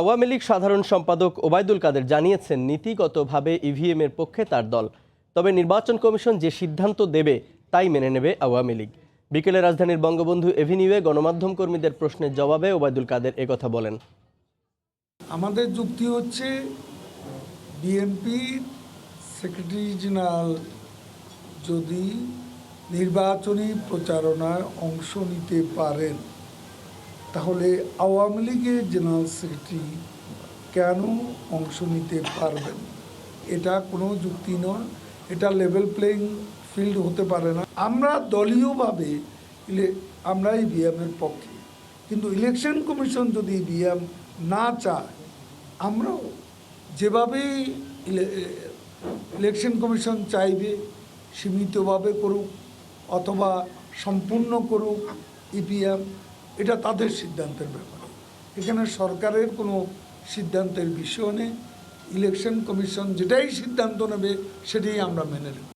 আওয়ামী লীগ সাধারণ সম্পাদক ওবায়দুল কাদের জানিয়েছেন, নীতিগতভাবে ইভিএম এর পক্ষে তার দল। তবে নির্বাচন কমিশন যে সিদ্ধান্ত দেবে, তাই মেনে নেবে আওয়ামী লীগ। বিকেলে রাজধানীর বঙ্গবন্ধু এভিনিউয়ে গণমাধ্যম কর্মীদের প্রশ্নের জবাবে ওবায়দুল কাদের একথা বলেন। আমাদের যুক্তি হচ্ছে বিএনপির সেক্রেটারি জেনারেল যদি নির্বাচনী প্রচারণায় অংশ নিতে পারেন তাহলে আওয়ামী লীগের জেনারেল সেক্রেটারি কেন অংশ নিতে পারবেন? এটা কোনো যুক্তি নয়। এটা লেভেল প্লেইং ফিল্ড হতে পারে না। আমরা দলীয়ভাবে আমরা ইভিএমের পক্ষে। কিন্তু ইলেকশন কমিশন যদি ইভিএম না চায়, আমরাও যেভাবেই ইলেকশন কমিশন চাইবে, সীমিতভাবে করুক, অথবা সম্পূর্ণ করুক ইপিএম এটা তাদের সিদ্ধান্তের ব্যাপার। এখানে সরকারের কোনো সিদ্ধান্তের বিষয় নেই। ইলেকশন কমিশন যেটাই সিদ্ধান্ত নেবে, সেটাই আমরা মেনে নেব।